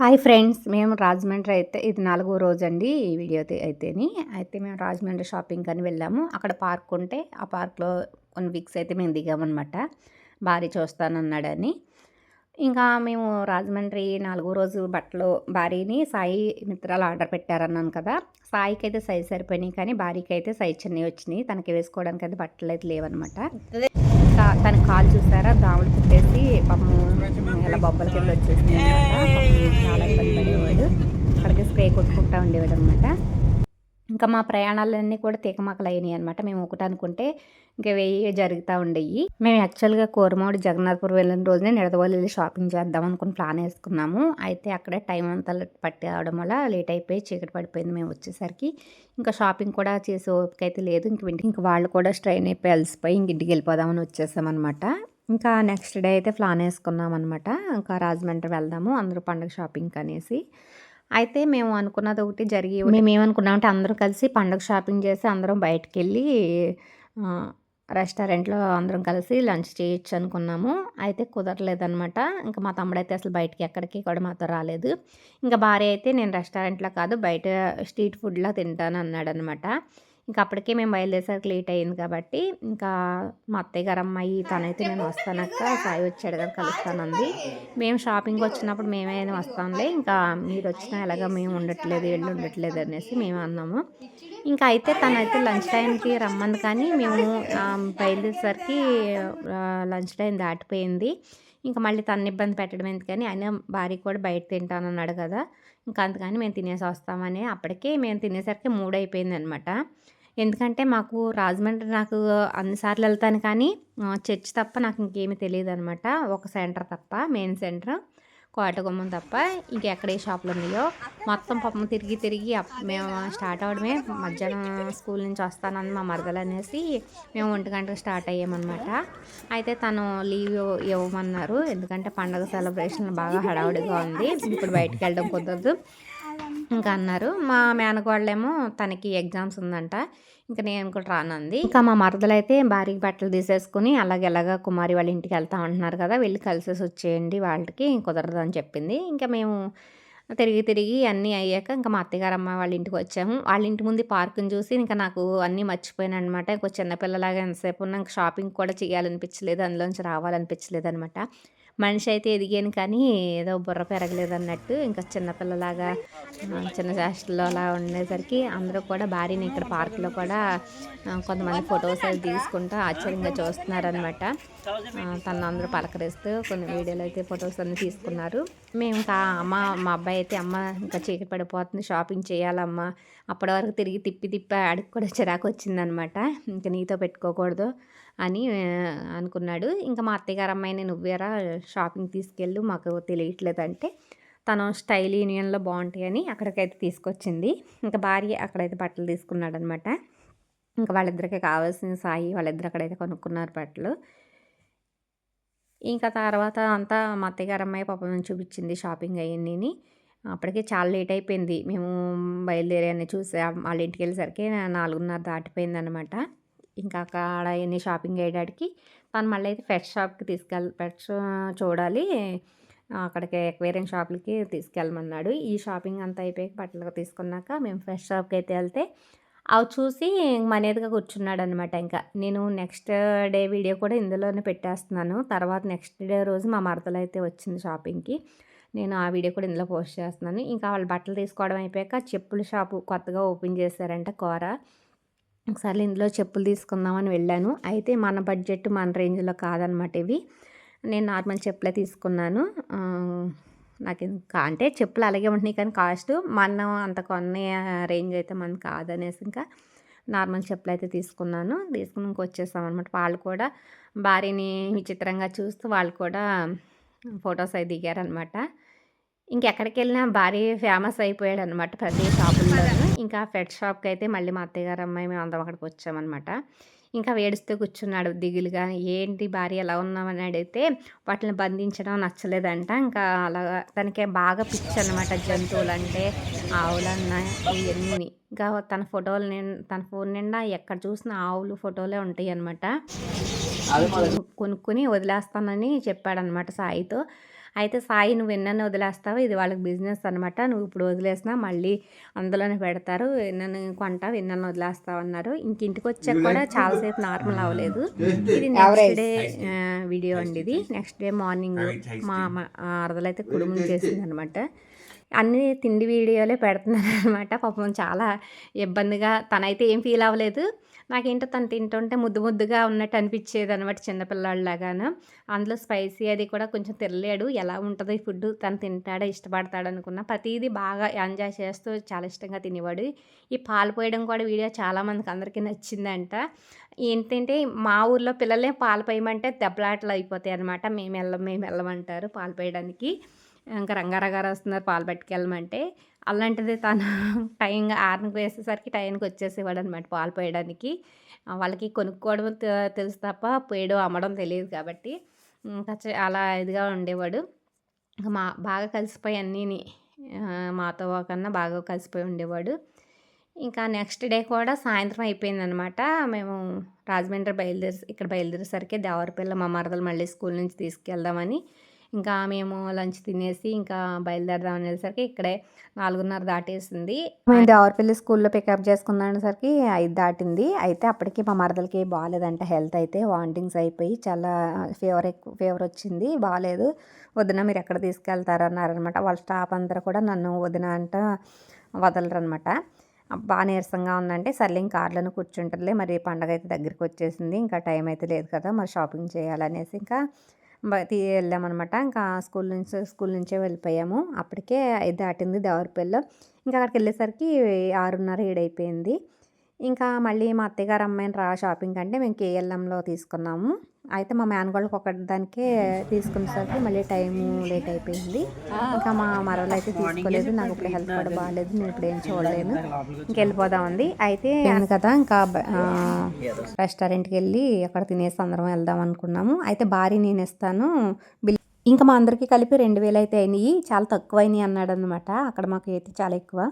Hi friends మేము రాజమండ్రి అయితే ఇది నాలుగో రోజు అండి ఈ వీడియో అయితే అయితేని. అయితే మేము రాజమండ్రి షాపింగ్ అని వెళ్ళాము. అక్కడ పార్క్ ఉంటే ఆ పార్క్లో కొన్ని వీక్స్ అయితే మేము దిగామన్నమాట. భారీ చూస్తానన్నాడని. ఇంకా మేము రాజమండ్రి నాలుగో రోజు బట్టలు భారీని సాయి మిత్రాలు ఆర్డర్ పెట్టారన్నాను కదా. సాయికి అయితే సైజ్ సరిపోయినాయి కానీ భారీకి అయితే సైజ్ చిన్నవి వచ్చినాయి. తనకి వేసుకోవడానికి అయితే బట్టలు అయితే లేవన్నమాట ఇంకా తన కాలు చూసారా? దాముడు పుట్టేసి పాపం అలా బొబ్బల కింద వచ్చేసింది చాలా ఇబ్బంది పడేవాడు. అక్కడికి స్ప్రే కొట్టుకుంటా ఉండేవాడు అనమాట ఇంకా మా ప్రయాణాలన్నీ కూడా తీకమాకలు అయినాయి అనమాట మేము ఒకటి అనుకుంటే ఇంకా వెయ్యి జరుగుతూ ఉండేవి మేము యాక్చువల్గా కోరమోడి జగన్నాథ్పూర్ వెళ్ళిన రోజునే నిడదవోలు వెళ్ళి షాపింగ్ చేద్దాం అనుకుని ప్లాన్ వేసుకున్నాము. అయితే అక్కడే టైం అంతా పట్టి అవడం వల్ల లేట్ అయిపోయి చీకటి పడిపోయింది మేము వచ్చేసరికి. ఇంకా షాపింగ్ కూడా చేసే ఓపిక అయితే లేదు. ఇంక ఇంటికి ఇంక వాళ్ళు కూడా స్ట్రైన్ అయిపోయి అలసిపోయి ఇంక ఇంటికి వెళ్ళిపోదామని వచ్చేసామన్నమాట. ఇంకా నెక్స్ట్ డే అయితే ప్లాన్ వేసుకున్నాం అనమాట ఇంకా రాజమండ్రి వెళ్దాము అందరూ పండుగ షాపింగ్ అనేసి అయితే మేము అనుకున్నది ఒకటి జరిగి మేము ఏమనుకున్నామంటే అందరూ కలిసి పండుగ షాపింగ్ చేసి అందరం బయటకు వెళ్ళి రెస్టారెంట్లో అందరం కలిసి లంచ్ చేయొచ్చు అనుకున్నాము. అయితే కుదరలేదనమాట ఇంకా మా తమ్ముడు అయితే అసలు బయటికి ఎక్కడికి కూడా మాతో రాలేదు. ఇంకా భార్య అయితే నేను రెస్టారెంట్లో కాదు బయట స్ట్రీట్ ఫుడ్లో తింటాను అన్నాడు అనమాట ఇంకా అప్పటికే మేము బయలుదేరేసరికి లేట్ అయింది కాబట్టి ఇంకా మా అత్తయ్య గారు అమ్మాయి తనైతే నేను వస్తానక్క సాయి వచ్చాడు కదా కలుస్తానంది. మేము షాపింగ్ వచ్చినప్పుడు మేమే వస్తాంలే ఇంకా మీరు వచ్చినా ఎలాగ మేము ఉండట్లేదు వెళ్ళి ఉండట్లేదు అనేసి మేము అన్నాము. ఇంకా అయితే తనైతే లంచ్ టైంకి రమ్మంది కానీ మేము బయలుదేరేసరికి లంచ్ టైం దాటిపోయింది. ఇంకా మళ్ళీ తన ఇబ్బంది పెట్టడం ఎందుకని ఆయన భార్య కూడా బయట తింటానన్నాడు కదా. ఇంకా అందుకని మేము తినేసి వస్తామని అప్పటికే మేము తినేసరికి మూడు అయిపోయింది అనమాట ఎందుకంటే మాకు రాజమండ్రి నాకు అన్నిసార్లు వెళ్తాను కానీ చర్చ్ తప్ప నాకు ఇంకేమీ తెలియదు అనమాట ఒక సెంటర్ తప్ప మెయిన్ సెంటర్ కోటగుమ్మం తప్ప. ఇంకెక్కడ ఏ షాపులు ఉన్నాయో. మొత్తం పాపం తిరిగి తిరిగి అప్- మేము స్టార్ట్ అవడమే మధ్యాహ్నం స్కూల్ నుంచి వస్తానని మా మరదలు అనేసి మేము ఒంటి గంటకు స్టార్ట్ అయ్యామన్నమాట. అయితే తను లీవ్ ఇవ్వమన్నారు. ఎందుకంటే పండగ సెలబ్రేషన్ బాగా హడావుడిగా ఉంది. ఇప్పుడు బయటికి వెళ్ళడం కుదరదు. ఇంకా అన్నారు. మా మేనకోళ్ళేమో తనకి ఎగ్జామ్స్ ఉందంట. ఇంకా నేను కూడా రానంది. ఇంకా మా మరదలు అయితే భారీకి బట్టలు తీసేసుకుని అలాగెలాగా కుమారి వాళ్ళ ఇంటికి వెళ్తా ఉంటున్నారు కదా వెళ్ళి కలిసేసి వచ్చేయండి వాళ్ళకి కుదరదు అని చెప్పింది. ఇంకా మేము తిరిగి తిరిగి అన్నీ అయ్యాక ఇంకా మా అత్తగారు అమ్మ వాళ్ళ ఇంటికి వచ్చాము. వాళ్ళ ఇంటి ముందు పార్కుని చూసి ఇంకా నాకు అన్నీ మర్చిపోయాను అనమాట ఇంకో చిన్నపిల్లలాగా ఎంతసేపు ఉన్నా ఇంకా షాపింగ్ కూడా చేయాలనిపించలేదు అందులోంచి రావాలనిపించలేదు అనమాట మనిషి అయితే ఎదిగాను కానీ ఏదో బుర్ర పెరగలేదు అన్నట్టు ఇంకా చిన్నపిల్లలాగా చిన్న చేష్టలు అలా ఉండేసరికి అందరూ కూడా భార్యని ఇక్కడ పార్కులో కూడా కొంతమంది ఫొటోస్ అవి తీసుకుంటూ ఆశ్చర్యంగా చూస్తున్నారనమాట తను అందరూ పలకరిస్తూ కొన్ని వీడియోలు అయితే ఫొటోస్ అన్ని తీసుకున్నారు. మేము ఇంకా అమ్మ మా అబ్బాయి అయితే అమ్మ ఇంకా చీకటి పడిపోతుంది షాపింగ్ చేయాలమ్మ. అప్పటి వరకు తిరిగి తిప్పి తిప్పి ఆడికి కూడా చిరాకు వచ్చిందనమాట ఇంకా నీతో పెట్టుకోకూడదు. అని అనుకున్నాడు. ఇంకా మా అత్తగారు అమ్మాయిని నువ్వేరా షాపింగ్ తీసుకెళ్ళు మాకు తెలియట్లేదు అంటే తను స్టైల్ యూనియన్లో బాగుంటాయని అక్కడికైతే తీసుకొచ్చింది. ఇంకా భార్య అక్కడైతే బట్టలు తీసుకున్నాడు అనమాట ఇంకా వాళ్ళిద్దరికి కావాల్సిన సాయి వాళ్ళిద్దరు అక్కడైతే కొనుక్కున్నారు బట్టలు. ఇంకా తర్వాత అంతా మా అత్తగారు అమ్మాయి పాపం చూపించింది షాపింగ్ అయ్యింది అప్పటికే చాలా లేట్ అయిపోయింది. మేము బయలుదేరాన్ని చూసి వాళ్ళ ఇంటికి వెళ్ళేసరికి నాలుగున్నర దాటిపోయింది అనమాట ఇంకా అక్కడ ఎన్ని షాపింగ్ చేయడానికి తను మళ్ళీ అయితే పెట్ షాప్కి తీసుకెళ్ పెట్స్ చూడాలి. అక్కడికి ఎక్వేరియం షాపులకి తీసుకెళ్ళమన్నాడు. ఈ షాపింగ్ అంతా అయిపోయి బట్టలు తీసుకున్నాక మేము ఫ్రెష్ షాప్కి అయితే వెళ్తే అవి చూసి మనేదిగా కూర్చున్నాడు అనమాట ఇంకా నేను నెక్స్ట్ డే వీడియో కూడా ఇందులోనే పెట్టేస్తున్నాను. తర్వాత నెక్స్ట్ డే రోజు మా మరతలు అయితే వచ్చింది షాపింగ్కి. నేను ఆ వీడియో కూడా ఇందులో పోస్ట్ చేస్తున్నాను. ఇంకా వాళ్ళు బట్టలు తీసుకోవడం అయిపోయాక చెప్పుల షాపు కొత్తగా ఓపెన్ చేశారంట కూర. ఒకసారి ఇందులో చెప్పులు తీసుకుందామని వెళ్ళాను. అయితే మన బడ్జెట్ మన రేంజ్లో కాదనమాట ఇవి. నేను నార్మల్ చెప్పులే తీసుకున్నాను. నాకు ఇంకా అంటే చెప్పులు అలాగే ఉంటున్నాయి కానీ కాస్ట్ మనం అంత కొనే రేంజ్ అయితే మనకు కాదనేసి ఇంకా నార్మల్ చెప్పులు అయితే తీసుకున్నాను. తీసుకుని ఇంక అనమాట. వాళ్ళు కూడా భార్యని విచిత్రంగా చూస్తూ వాళ్ళు కూడా ఫొటోస్ అవి దిగారనమాట. ఇంకెక్కడికి వెళ్ళినా భారీ ఫేమస్ అయిపోయాడు అనమాట ప్రతి షాపుల్లోనూ. ఇంకా పెట్ షాప్కి అయితే మళ్ళీ మా అత్తయ్య గారు అమ్మాయి మేము అందరం అక్కడికి వచ్చామన్నమాట. ఇంకా వేడుస్తూ కూర్చున్నాడు దిగులుగా. ఏంటి భార్య ఎలా ఉన్నామని అడిగితే వాటిని బంధించడం నచ్చలేదంట. ఇంకా అలా తనకి బాగా పిచ్చి అనమాట జంతువులు అంటే ఆవులన్నా ఇవన్నీ ఇంకా తన ఫోటోలు నిం- తన ఫోన్ నిండా ఎక్కడ చూసినా ఆవులు ఫోటోలే ఉంటాయి అనమాట కొనుక్కొని వదిలేస్తానని చెప్పాడనమాట సాయితో. అయితే సాయి నువ్వు ఎన్నని వదిలేస్తావు? ఇది వాళ్ళకి బిజినెస్ అనమాట నువ్వు ఇప్పుడు వదిలేసినా మళ్ళీ అందులోనే పెడతారు. ఎన్నని కొంటావు ఎన్నని వదిలేస్తావు అన్నారు. ఇంక ఇంటికి వచ్చాక కూడా చాలాసేపు నార్మల్ అవ్వలేదు. ఇది నెక్స్ట్ డే వీడియో అండి ఇది. నెక్స్ట్ డే మార్నింగ్ మా అరదలైతే కుడుములు చేసింది అనమాట అన్ని తిండి వీడియోలే పెడుతున్నారు అనమాట పాపం చాలా ఇబ్బందిగా తనైతే ఏం ఫీల్ అవ్వలేదు. నాకేంటో తను తింటుంటే ముద్దు ముద్దుగా ఉన్నట్టు అనిపించేది అనమాట చిన్నపిల్లాడిలాగాను. అందులో స్పైసీ అది కూడా కొంచెం తెలియడు ఎలా ఉంటుంది ఈ ఫుడ్ తను తింటాడో ఇష్టపడతాడు అనుకున్నా ప్రతిదీ బాగా ఎంజాయ్ చేస్తూ చాలా ఇష్టంగా తినేవాడు. ఈ పాలు పోయడం కూడా వీడియో చాలామందికి అందరికీ నచ్చిందంట. ఏంటంటే మా ఊర్లో పిల్లలే పాలు పోయమంటే దెబ్బలాటలు అయిపోతాయి అనమాట మేము వెళ్ళం మేము వెళ్ళమంటారు పాలు పోయడానికి. ఇంకా రంగారాగారు వస్తున్నారు పాలు పట్టుకెళ్ళమంటే. అలాంటిది తను టైంగా ఆరునికి వేసేసరికి టైంకి వచ్చేసేవాడు అనమాట పాలు పోయడానికి. వాళ్ళకి కొనుక్కోవడం తెలుసు తప్ప పోయడం అమ్మడం తెలియదు కాబట్టి ఇంకా అలా ఇదిగా ఉండేవాడు. ఇంకా మా బాగా కలిసిపోయి అన్నీని మాతో కన్నా బాగా కలిసిపోయి ఉండేవాడు. ఇంకా నెక్స్ట్ డే కూడా సాయంత్రం అయిపోయిందనమాట మేము రాజమండ్రి బయలుదేరి ఇక్కడ బయలుదేరేసరికి దేవరపిల్ల మా మరదలు మళ్ళీ స్కూల్ నుంచి తీసుకెళ్దామని ఇంకా మేము లంచ్ తినేసి ఇంకా బయలుదేరదాం అనేసరికి ఇక్కడే నాలుగున్నర దాటేసింది. మేము దేవరపల్లి స్కూల్లో పికప్ చేసుకున్నసరికి ఐదు దాటింది. అయితే అప్పటికి మా మరదలకి బాగాలేదంట హెల్త్ అయితే వామిటింగ్స్ అయిపోయి చాలా ఫీవర్ ఎక్కువ ఫీవర్ వచ్చింది. బాగాలేదు వదిన మీరు ఎక్కడ తీసుకెళ్తారన్నారనమాట. వాళ్ళ స్టాఫ్ అందరూ కూడా నన్ను వదిన అంట వదలరనమాట. బాగా నీరసంగా ఉందంటే సర్లే ఇంకా కార్లను కూర్చుంటుందిలే మరి పండగ అయితే దగ్గరికి వచ్చేసింది. ఇంకా టైం అయితే లేదు కదా మరి షాపింగ్ చేయాలనేసి ఇంకా వెళ్ళామన్నమాట. ఇంకా స్కూల్ నుంచి స్కూల్ నుంచే వెళ్ళిపోయాము. అప్పటికే ఐదు దాటింది దేవరపల్లిలో. ఇంకా అక్కడికి వెళ్ళేసరికి ఆరున్నర ఏడైపోయింది. ఇంకా మళ్ళీ మా అత్తయ్యగారు అమ్మాయిని రా షాపింగ్ అంటే మేము కేఎల్ఎంలో తీసుకున్నాము. అయితే మా మేనగోళ్ళకి ఒకటి దానికే తీసుకునేసరికి మళ్ళీ టైము లేట్ అయిపోయింది. ఇంకా మా మరవలు అయితే తీసుకోలేదు. నాకు ఇప్పుడు హెల్త్ కూడా బాగాలేదు. నేను ఇప్పుడు ఏం చూడలేను. ఇంకెళ్ళిపోదాం ఉంది అయితే కదా ఇంకా రెస్టారెంట్కి వెళ్ళి అక్కడ తినేసి అందరం వెళ్దాం అనుకున్నాము. అయితే భారీ నేను ఇస్తాను. బిల్ ఇంకా మా అందరికీ కలిపి రెండు వేలు అయితే అయినాయి. చాలా తక్కువ అయినాయి అన్నాడు అనమాట అక్కడ మాకు అయితే చాలా ఎక్కువ.